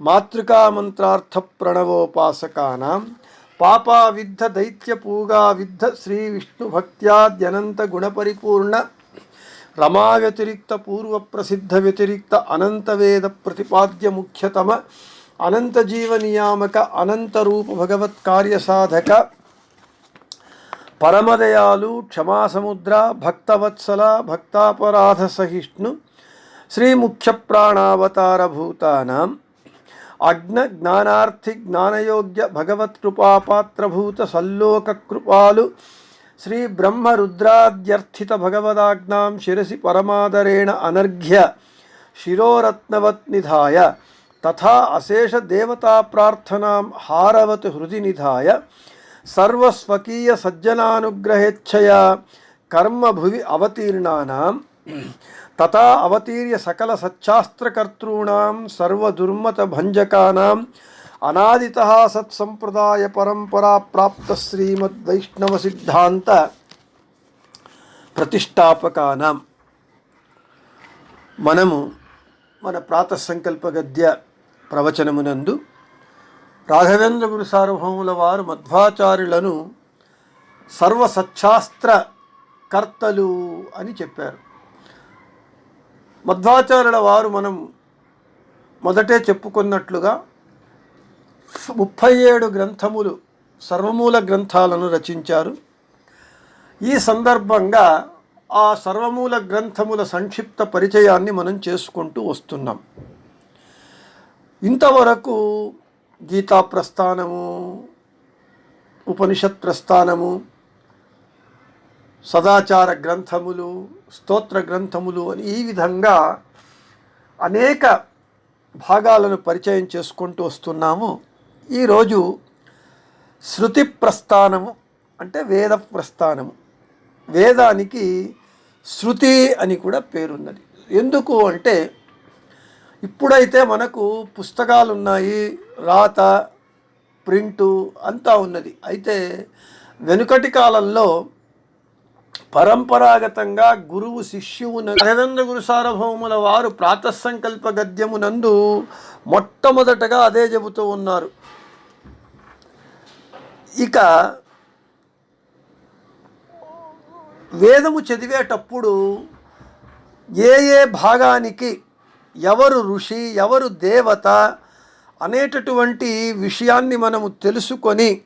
వ్యాహృత్యర్థ మాతృకామంత్రార్థ ప్రణవోపాసకానాం పాపావిద్ధ దైత్యపూగావిద్ధ శ్రీ విష్ణు భక్త్యాద్యనంత గుణపరిపూర్ణ రమా వ్యతిరిక్త పూర్వ ప్రసిద్ధ వ్యతిరిక్త అనంత వేద ప్రతిపాద్య ముఖ్యతమ అనంత జీవ అనంత రూప భగవత్ కార్యసాధక పరమదయాలు క్షమాసముద్ర భక్తవత్సల భక్తాపరాధ సహిష్ణు శ్రీ ముఖ్య అగ్న జ్ఞానార్థి జ్ఞానయోగ్య భగవత్ కృపాపాత్రభూత సల్లోక కృపాలు శ్రీ బ్రహ్మ రుద్రాద్యర్థిత భగవదాజ్ఞాం శిరసి పరమాదరేణ అనర్ఘ్య శిరోరత్నవత్ నిధాయ తథా అశేష దేవతా ప్రార్థనాం హారవత్ హృది నిధాయ సర్వస్వకీయ సజ్జనానుగ్రహేచ్ఛయా కర్మభువి అవతీర్ణానాం తథా అవతీర్య సకల సచ్చాస్త్రకర్తॄణాం సర్వదుర్మత భంజకానాం అనాదిత సత్సంప్రదాయ పరంపరా ప్రాప్త శ్రీమద్వైష్ణవ సిద్ధాంత ప్రతిష్టాపకానాం. మనము మన ప్రాతసంకల్ప గద్య ప్రవచనమునందు రాఘవేంద్ర గురు సార్వభౌముల వారు మధ్వాచార్యులను సర్వసచ్చాస్త్ర కర్తలు అని చెప్పారు. మధ్వాచార్యుల వారు మనం మొదటే చెప్పుకున్నట్లుగా ముప్పై ఏడు గ్రంథములు సర్వమూల గ్రంథాలను రచించారు. ఈ సందర్భంగా ఆ సర్వమూల గ్రంథముల సంక్షిప్త పరిచయాన్ని మనం చేసుకుంటూ వస్తున్నాం. ఇంతవరకు గీతా ప్రస్థానము ఉపనిషత్ ప్రస్థానము సదాచార గ్రంథములు స్తోత్ర గ్రంథములు అని ఈ విధంగా అనేక భాగాలను పరిచయం చేసుకుంటూ వస్తున్నాము. ఈరోజు శృతి ప్రస్థానము అంటే వేద ప్రస్థానము. వేదానికి శృతి అని కూడా పేరున్నది. ఎందుకు అంటే ఇప్పుడైతే మనకు పుస్తకాలు ఉన్నాయి రాత ప్రింటు అంతా ఉన్నది. అయితే వెనుకటి కాలంలో పరంపరాగతంగా గురువు శిష్యువున రఘవేంద్ర గురు సార్వభౌముల వారు ప్రాతసంకల్ప గద్యమునందు మొట్టమొదటగా అదే చెబుతూ ఉన్నారు. ఇక వేదము చదివేటప్పుడు ఏ ఏ భాగానికి ఎవరు ఋషి ఎవరు దేవత అనేటటువంటి విషయాన్ని మనము తెలుసుకొని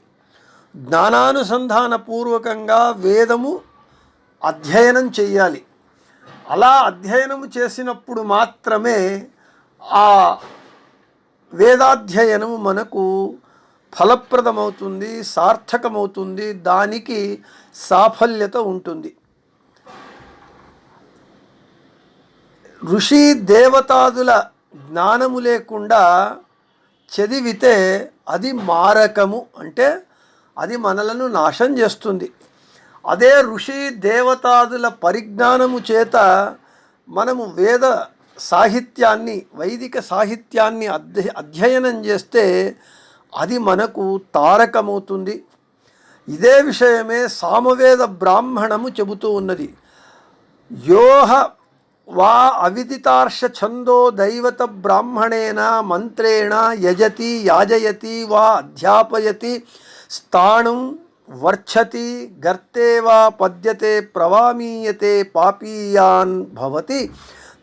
జ్ఞానానుసంధానపూర్వకంగా వేదము అధ్యయనం చేయాలి అలా అధ్యయనం చేసినప్పుడు మాత్రమే ఆ వేదాధ్యయనము మనకు ఫలప్రదమవుతుంది సార్థకమవుతుంది దానికి సాఫల్యత ఉంటుంది. ఋషి దేవతాదుల జ్ఞానము లేకుండా చదివితే అది మారకము. అంటే అది మనలను నాశం చేస్తుంది. అదే ఋషి దేవతాదుల పరిజ్ఞానము చేత మనము వేద సాహిత్యాన్ని వైదిక సాహిత్యాన్ని అధ్య అధ్యయనం చేస్తే అది మనకు తారకమవుతుంది. ఇదే విషయమే సామవేద బ్రాహ్మణము చెబుతూ ఉన్నది. యోహ వా అవిదితార్ష ఛందో దైవత బ్రాహ్మణేన మంత్రేణ యజతి యాజయతి వా అధ్యాపయతి స్థానం వర్చతి గర్తేవా పద్యతే ప్రవామీయతే పాపీయాన్ భవతి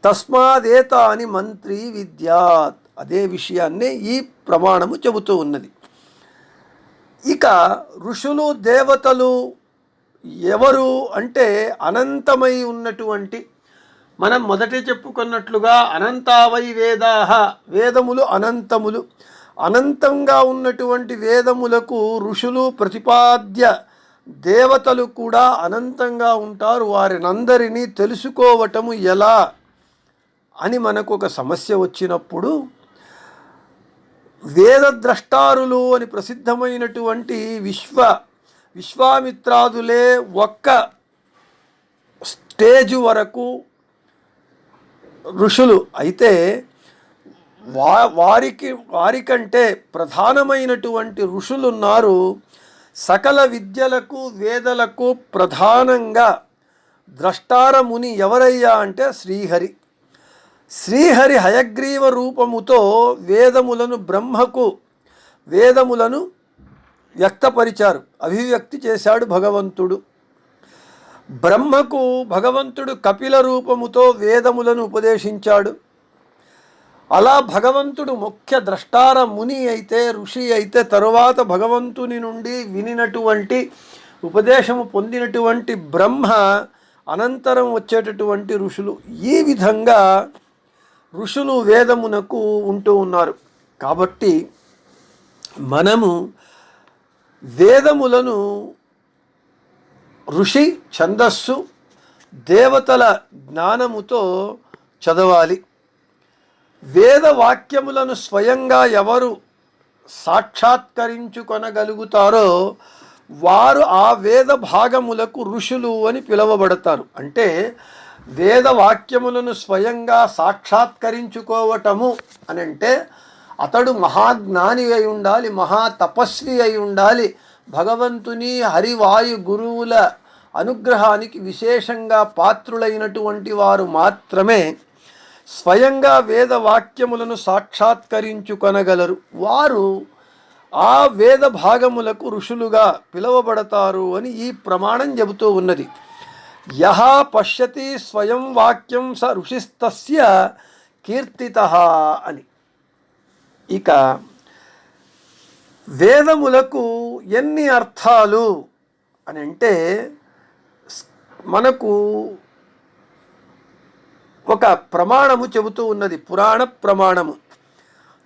తస్మాదేతాని మంత్రి విద్యాత్. అదే విషయాన్నే ఈ ప్రమాణము చెబుతూ ఉన్నది. ఇక ఋషులు దేవతలు ఎవరు అంటే అనంతమై ఉన్నటువంటి మనం మొదట చెప్పుకున్నట్లుగా అనంతావై వేదాహ వేదములు అనంతములు. అనంతంగా ఉన్నటువంటి వేదములకు ఋషులు ప్రతిపాద్య దేవతలు కూడా అనంతంగా ఉంటారు. వారినందరినీ తెలుసుకోవటము ఎలా అని మనకు ఒక సమస్య వచ్చినప్పుడు వేదద్రష్టారులు అని ప్రసిద్ధమైనటువంటి విశ్వ విశ్వామిత్రాదులే ఒక్క స్టేజ్ వరకు ఋషులు అయితే వా వారికి వారికంటే ప్రధానమైనటువంటి ఋషులు ఉన్నారు సకల విద్యలకు వేదలకు ప్రధానంగా ద్రష్టారముని ఎవరయ్యా అంటే శ్రీహరి. శ్రీహరి హయగ్రీవ రూపముతో వేదములను బ్రహ్మకు వేదములను వ్యక్తపరిచారు అభివ్యక్తి చేశాడు భగవంతుడు. బ్రహ్మకు భగవంతుడు కపిల రూపముతో వేదములను ఉపదేశించాడు. అలా భగవంతుడు ముఖ్య ద్రష్టార ముని అయితే ఋషి అయితే తరువాత భగవంతుని నుండి వినినటువంటి ఉపదేశము పొందినటువంటి బ్రహ్మ అనంతరం వచ్చేటటువంటి ఋషులు ఈ విధంగా ఋషులు వేదమునకు ఉంటూ ఉన్నారు. కాబట్టి మనము వేదములను ఋషి ఛందస్సు దేవతల జ్ఞానముతో చదవాలి. వేద వాక్యములను స్వయంగా ఎవరు సాక్షాత్కరించుకొనగలుగుతారో వారు ఆ వేద భాగములకు ఋషులు అని పిలువబడతారు. అంటే వేద వాక్యములను స్వయంగా సాక్షాత్కరించుకోవటము అని అంటే అతడు మహాజ్ఞాని అయి ఉండాలి మహా తపస్వి అయి ఉండాలి. భగవంతుని హరివాయు గురువుల అనుగ్రహానికి విశేషంగా పాత్రులైనటువంటి వారు మాత్రమే స్వయంగా వేద వాక్యములను సాక్షాత్కరించుకొనగలరు. వారు ఆ వేద భాగములకు ఋషులుగా పిలువబడతారు అని ఈ ప్రమాణం చెబుతూ ఉన్నది. యహ పశ్యతి స్వయం వాక్యం స ఋషిస్తస్య కీర్తిత అని. ఇక వేదములకు ఎన్ని అర్థాలు అని అంటే మనకు ఒక ప్రమాణము చెబుతూ ఉన్నది. పురాణ ప్రమాణము.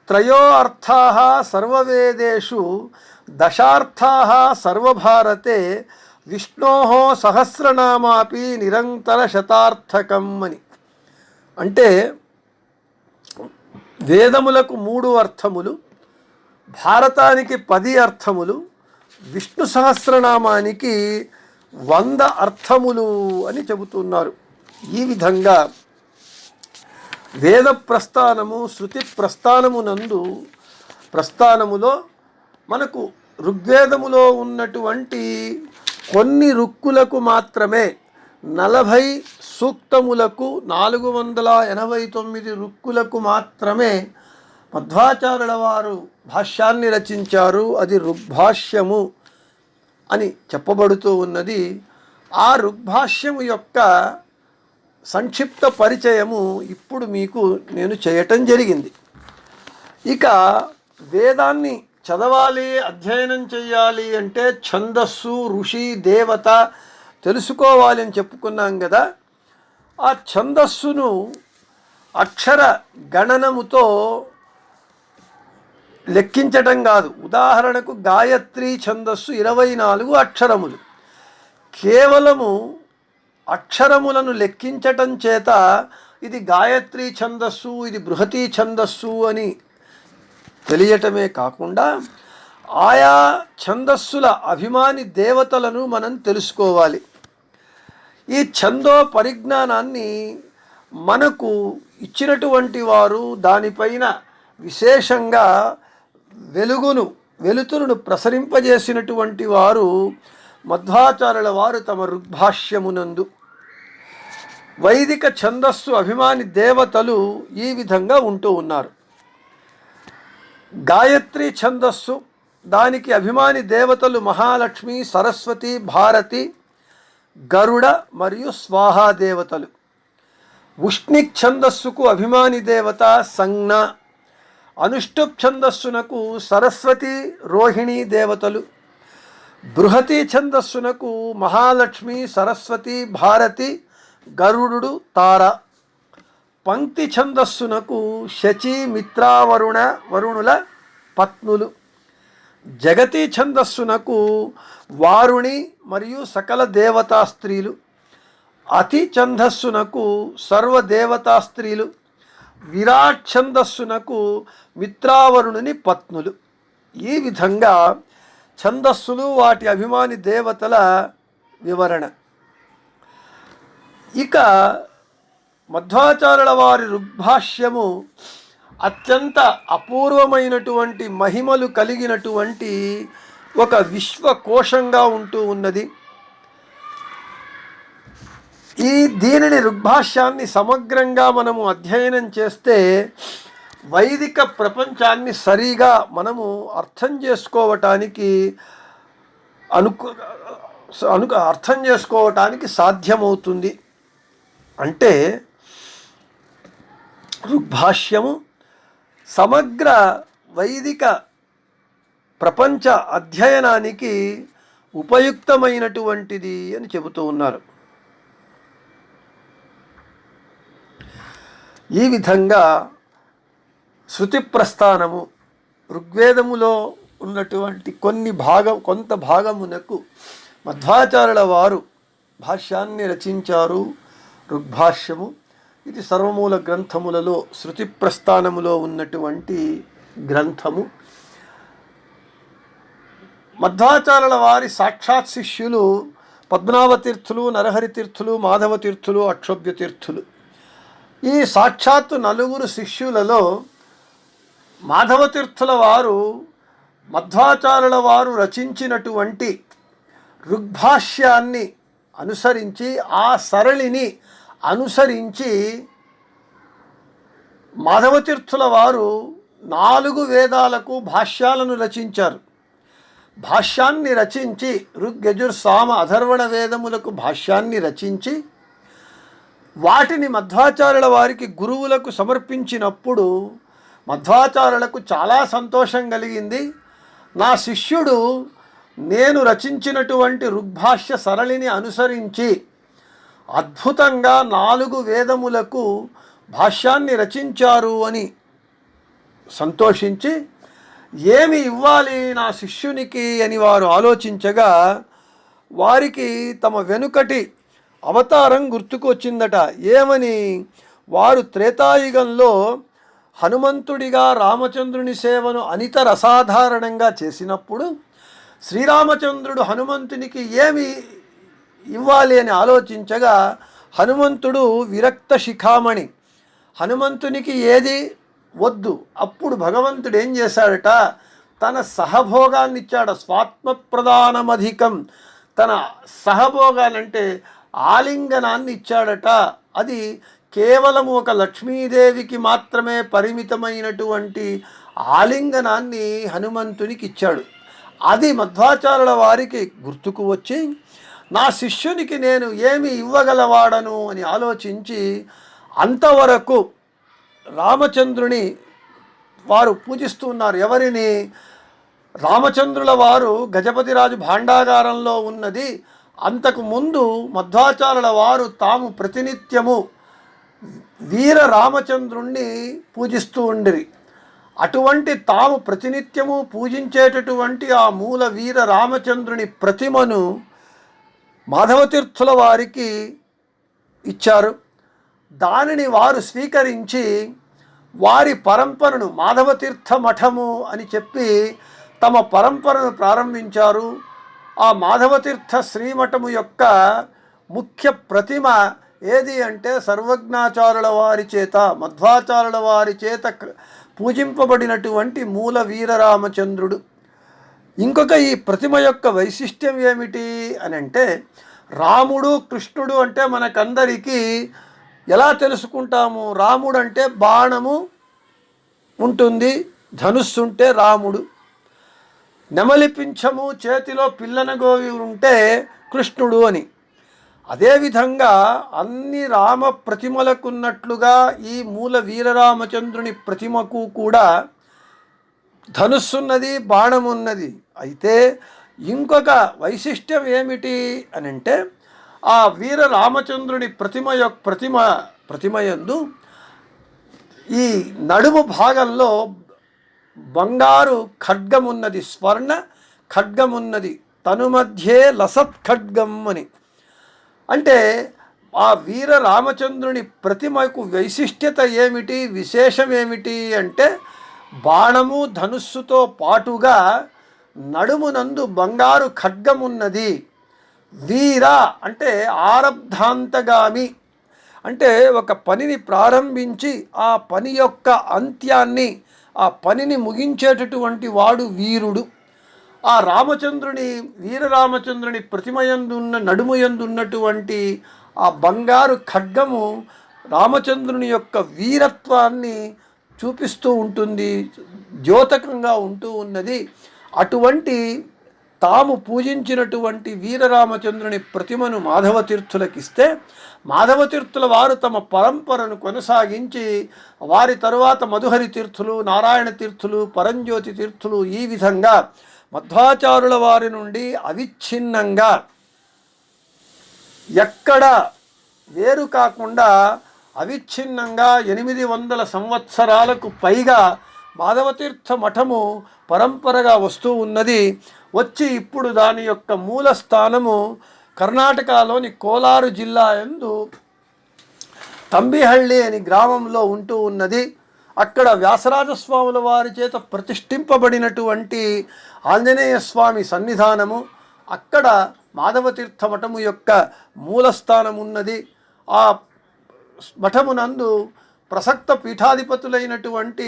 త్రయో అర్థా సర్వవేదేషు దశార్థా సర్వభారతే విష్ణో సహస్రనామాపి నిరంతర శతార్థకం అని. అంటే వేదములకు మూడు అర్థములు భారతానికి పది అర్థములు విష్ణు సహస్రనామానికి వంద అర్థములు అని చెబుతున్నారు. ఈ విధంగా వేద ప్రస్థానము శృతి ప్రస్థానము నందు ప్రస్థానములో మనకు ఋగ్వేదములో ఉన్నటువంటి కొన్ని రుక్కులకు మాత్రమే నలభై సూక్తములకు నాలుగు వందల ఎనభై తొమ్మిది రుక్కులకు మాత్రమే మధ్వాచార్యుల వారు భాష్యాన్ని రచించారు. అది ఋగ్భాష్యము అని చెప్పబడుతూ ఉన్నది. ఆ ఋగ్భాష్యము యొక్క సంక్షిప్త పరిచయము ఇప్పుడు మీకు నేను చేయటం జరిగింది. ఇక వేదాన్ని చదవాలి అధ్యయనం చేయాలి అంటే ఛందస్సు ఋషి దేవత తెలుసుకోవాలి అని చెప్పుకున్నాం కదా. ఆ ఛందస్సును అక్షర గణనముతో లెక్కించటం కాదు. ఉదాహరణకు గాయత్రి ఛందస్సు ఇరవై నాలుగు అక్షరములు. కేవలము అక్షరములను లెక్కించటం చేత ఇది గాయత్రి ఛందస్సు ఇది బృహతి ఛందస్సు అని తెలియటమే కాకుండా ఆయా ఛందస్సుల అభిమాని దేవతలను మనం తెలుసుకోవాలి. ఈ ఛందో పరిజ్ఞానాన్ని మనకు ఇచ్చినటువంటి వారు దానిపైన విశేషంగా వెలుగును వెలుతురును ప్రసరింపజేసినటువంటి వారు మధ్వాచార్యుల వారు తమ ఋగ్భాష్యమునందు వైదిక ఛందస్సు అభిమాని దేవతలు ఈ విధంగా ఉంటూ ఉన్నారు. గాయత్రి ఛందస్సు దానికి అభిమాని దేవతలు మహాలక్ష్మి సరస్వతి భారతి గరుడ మరియు స్వాహా దేవతలు. ఉష్ణిక్ ఛందస్సుకు అభిమాని దేవత సంజ్ఞ అనుష్టుప్ ఛందస్సునకు సరస్వతి రోహిణీ దేవతలు బృహతి ఛందస్సునకు మహాలక్ష్మి సరస్వతి భారతి గరుడు తార. పంక్తి ఛందస్సునకు శచి మిత్రావరుణ వరుణుల పత్నులు. జగతి ఛందస్సునకు వారుణి మరియు సకల దేవతా స్త్రీలు. అతి ఛందస్సునకు సర్వదేవతా స్త్రీలు. విరాట్ ఛందస్సునకు మిత్రావరుణుని పత్నులు. ఈ విధంగా ఛందస్సులు వాటి అభిమాని దేవతల వివరణ. ఇక మధ్వాచార్యుల వారి ఋగ్భాష్యము అత్యంత అపూర్వమైనటువంటి మహిమలు కలిగినటువంటి ఒక విశ్వకోశంగా ఉంటూ ఉన్నది. ఈ దీనిని ఋగ్భాష్యాన్ని సమగ్రంగా మనము అధ్యయనం చేస్తే వైదిక ప్రపంచాన్ని సరిగా మనము అర్థం చేసుకోవటానికి అనుకు అను అర్థం చేసుకోవటానికి సాధ్యమవుతుంది. అంటే ఋగ్భాష్యము సమగ్ర వైదిక ప్రపంచ అధ్యయనానికి ఉపయుక్తమైనటువంటిది అని చెబుతూ ఉన్నారు. ఈ విధంగా శృతి ప్రస్థానము ఋగ్వేదములో ఉన్నటువంటి కొన్ని భాగం కొంత భాగమునకు మధ్వాచార్యుల వారు భాష్యాన్ని రచించారు. ఋగ్భాష్యము ఇది సర్వమూల గ్రంథములలో శృతి ప్రస్థానములో ఉన్నటువంటి గ్రంథము. మధ్వాచార్యుల వారి సాక్షాత్ శిష్యులు పద్మనాభతీర్థులు నరహరితీర్థులు మాధవతీర్థులు అక్షోభ్యతీర్థులు. మాధవ తీర్థులు అక్షోభ్య తీర్థులు ఈ సాక్షాత్తు నలుగురు శిష్యులలో మాధవతీర్థుల వారు మధ్వాచారుల వారు రచించినటువంటి ఋగ్భాష్యాన్ని అనుసరించి ఆ సరళిని అనుసరించి మాధవతీర్థుల వారు నాలుగు వేదాలకు భాష్యాలను రచించారు. భాష్యాన్ని రచించి ఋగ్యజుర్ సామ అధర్వణ వేదములకు భాష్యాన్ని రచించి వాటిని మధ్వాచార్యుల వారికి గురువులకు సమర్పించినప్పుడు మధ్వాచార్యులకు చాలా సంతోషం కలిగింది. నా శిష్యుడు నేను రచించినటువంటి ఋగ్భాష్య సరళిని అనుసరించి అద్భుతంగా నాలుగు వేదములకు భాష్యాన్ని రచించారు అని సంతోషించి ఏమి ఇవ్వాలి నా శిష్యునికి? అని వారు ఆలోచించగా వారికి తమ వెనుకటి అవతారం గుర్తుకొచ్చిందట. ఏమని? వారు త్రేతాయుగంలో హనుమంతుడిగా రామచంద్రుని సేవను అనిత రసాధారణంగా చేసినప్పుడు శ్రీరామచంద్రుడు హనుమంతునికి ఏమి ఇవ్వాలి అని ఆలోచించగా హనుమంతుడు విరక్త శిఖామణి. హనుమంతునికి ఏది వద్దు. అప్పుడు భగవంతుడు ఏం చేశాడట? తన సహభోగాన్ని ఇచ్చాడు స్వాత్మ ప్రధానమధికం తన సహభోగాలంటే ఆలింగనాన్ని ఇచ్చాడట అది కేవలం ఒక లక్ష్మీదేవికి మాత్రమే పరిమితమైనటువంటి ఆలింగనాన్ని హనుమంతునికి ఇచ్చాడు అది మధ్వాచార్యుల వారికి గుర్తుకు వచ్చి నా శిష్యునికి నేను ఏమి ఇవ్వగలవాడను అని ఆలోచించి అంతవరకు రామచంద్రుని వారు పూజిస్తున్నారు ఎవరిని? రామచంద్రుల వారు గజపతిరాజు భాండాగారంలో ఉన్నది. అంతకు ముందు మధ్వాచారుల వారు తాము ప్రతినిత్యము వీర రామచంద్రుణ్ణి పూజిస్తూ ఉండిరి. అటువంటి తాము ప్రతినిత్యము పూజించేటటువంటి ఆ మూల వీర రామచంద్రుని ప్రతిమను మాధవతీర్థుల వారికి ఇచ్చారు. దానిని వారు స్వీకరించి వారి పరంపరను మాధవతీర్థ మఠము అని చెప్పి తమ పరంపరను ప్రారంభించారు. ఆ మాధవతీర్థ శ్రీమఠము యొక్క ముఖ్య ప్రతిమ ఏది అంటే సర్వజ్ఞాచారుల వారి చేత మధ్వాచారుల వారి చేత క- పూజింపబడినటువంటి మూల వీరరామచంద్రుడు. ఇంకొక ఈ ప్రతిమ యొక్క వైశిష్ట్యం ఏమిటి అని అంటే రాముడు కృష్ణుడు అంటే మనకందరికీ ఎలా తెలుసుకుంటాము? రాముడు అంటే బాణము ఉంటుంది ధనుస్సు ఉంటే రాముడు. నెమలి పింఛము చేతిలో పిల్లన గోవి ఉంటే కృష్ణుడు అని. అదేవిధంగా అన్ని రామ ప్రతిమలకున్నట్లుగా ఈ మూల వీరరామచంద్రుని ప్రతిమకు కూడా ధనుస్సున్నది బాణమున్నది. అయితే ఇంకొక వైశిష్ట్యం ఏమిటి అని అంటే ఆ వీర రామచంద్రుని ప్రతిమ యొక్క ప్రతిమ ప్రతిమయందు ఈ నడుము భాగంలో బంగారు ఖడ్గమున్నది స్వర్ణ ఖడ్గమున్నది తను మధ్యే లసత్ ఖడ్గం అని. అంటే ఆ వీర రామచంద్రుని ప్రతిమకు వైశిష్ట్యత ఏమిటి? విశేషం ఏమిటి? అంటే బాణము ధనుస్సుతో పాటుగా నడుమునందు బంగారు ఖడ్గమున్నది. వీర అంటే ఆరబ్ధాంతగామి. అంటే ఒక పనిని ప్రారంభించి ఆ పని యొక్క అంత్యాన్ని ఆ పనిని ముగించేటటువంటి వాడు వీరుడు. ఆ రామచంద్రుని వీరరామచంద్రుని ప్రతిమయందున్న నడుమయందున్నటువంటి ఆ బంగారు ఖడ్గము రామచంద్రుని యొక్క వీరత్వాన్ని చూపిస్తూ ఉంటుంది ద్యోతకంగా ఉంటూ ఉన్నది. అటువంటి తాము పూజించినటువంటి వీరరామచంద్రుని ప్రతిమను మాధవ తీర్థులకిస్తే మాధవ తీర్థుల వారు తమ పరంపరను కొనసాగించి వారి తరువాత మధుహరి తీర్థులు నారాయణ తీర్థులు పరంజ్యోతి తీర్థులు ఈ విధంగా మధ్వాచారుల వారి నుండి అవిచ్ఛిన్నంగా ఎక్కడ వేరు కాకుండా అవిచ్ఛిన్నంగా ఎనిమిది వందల సంవత్సరాలకు పైగా మాధవతీర్థ మఠము పరంపరగా వస్తూ ఉన్నది. వచ్చి ఇప్పుడు దాని యొక్క మూల స్థానము కర్ణాటకలోని కోలారు జిల్లా యందు తంబిహళ్ళి అని గ్రామంలో ఉంటూ ఉన్నది. అక్కడ వ్యాసరాజస్వాముల వారి చేత ప్రతిష్ఠింపబడినటువంటి ఆంజనేయ స్వామి సన్నిధానము అక్కడ మాధవతీర్థ మఠము యొక్క మూలస్థానం ఉన్నది ఆ మఠమునందు ప్రసక్త పీఠాధిపతులైనటువంటి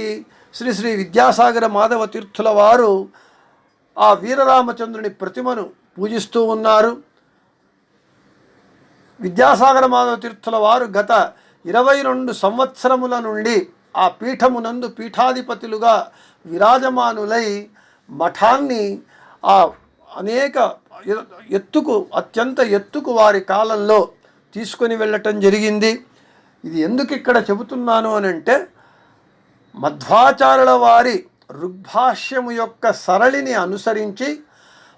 శ్రీ శ్రీ విద్యాసాగర మాధవ తీర్థుల వారు ఆ వీరరామచంద్రుని ప్రతిమను పూజిస్తూ ఉన్నారు. విద్యాసాగర మాధవ తీర్థుల వారు గత ఇరవై రెండు సంవత్సరముల నుండి ఆ పీఠమునందు పీఠాధిపతులుగా విరాజమానులై మఠాన్ని ఆ అనేక ఎత్తుకు అత్యంత ఎత్తుకు వారి కాలంలో తీసుకొని వెళ్ళటం జరిగింది. ఇది ఎందుకు ఇక్కడ చెబుతున్నాను అని అంటే మధ్వాచారుల వారి ఋగ్భాష్యము యొక్క సరళిని అనుసరించి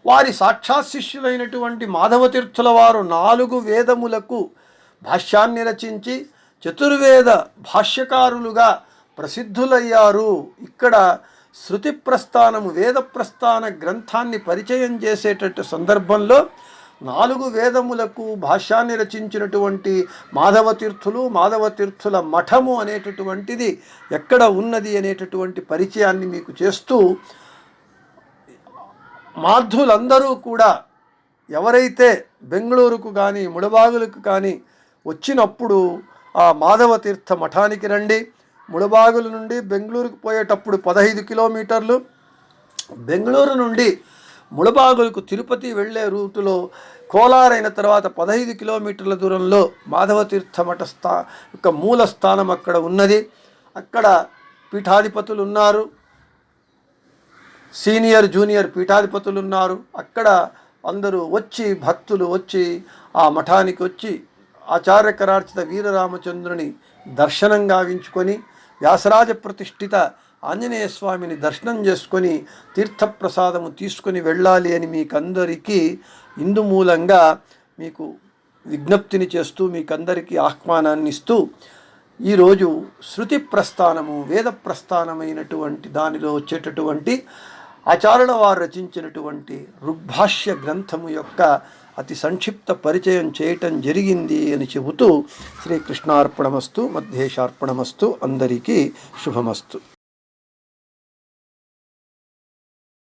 వారి సాక్షాత్ శిష్యులైనటువంటి మాధవతీర్థుల వారు నాలుగు వేదములకు భాష్యాన్ని రచించి చతుర్వేద భాష్యకారులుగా ప్రసిద్ధులయ్యారు. ఇక్కడ శృతి ప్రస్థానము వేద ప్రస్థాన గ్రంథాన్ని పరిచయం చేసేటట్టు సందర్భంలో నాలుగు వేదములకు భాష్యాన్ని రచించినటువంటి మాధవ తీర్థులు మాధవ తీర్థుల మఠము అనేటటువంటిది ఎక్కడ ఉన్నది అనేటటువంటి పరిచయాన్ని మీకు చేస్తూ మాధ్యులందరూ కూడా ఎవరైతే బెంగళూరుకు కానీ ముడబాగులకు కానీ వచ్చినప్పుడు ఆ మాధవతీర్థ మఠానికి రండి. ముళబాగుల నుండి బెంగళూరుకు పోయేటప్పుడు పదహైదు కిలోమీటర్లు. బెంగళూరు నుండి ముళబాగులకు తిరుపతి వెళ్ళే రూటులో కోలారైన తర్వాత పదహైదు కిలోమీటర్ల దూరంలో మాధవతీర్థ మఠ స్థా యొక్క మూల స్థానం అక్కడ ఉన్నది. అక్కడ పీఠాధిపతులు ఉన్నారు. సీనియర్ జూనియర్ పీఠాధిపతులు ఉన్నారు. అక్కడ అందరూ వచ్చి భక్తులు వచ్చి ఆ మఠానికి వచ్చి ఆచార్యకరార్చిత వీరరామచంద్రుని దర్శనం గావించుకొని వ్యాసరాజ ప్రతిష్ఠిత ఆంజనేయ స్వామిని దర్శనం చేసుకొని తీర్థప్రసాదము తీసుకొని వెళ్ళాలి అని మీకందరికీ ఇందు మూలంగా మీకు విజ్ఞప్తిని చేస్తూ మీకందరికీ ఆహ్వానాన్ని ఇస్తూ ఈరోజు శృతి ప్రస్థానము వేద ప్రస్థానమైనటువంటి దానిలో వచ్చేటటువంటి ఆచార్యుల వారు రచించినటువంటి ఋగ్భాష్య గ్రంథము యొక్క అతి సంక్షిప్త పరిచయం చేయటం జరిగింది అని చెబుతూ శ్రీకృష్ణార్పణమస్తు మధ్యేశార్పణమస్తు అందరికీ శుభమస్తు.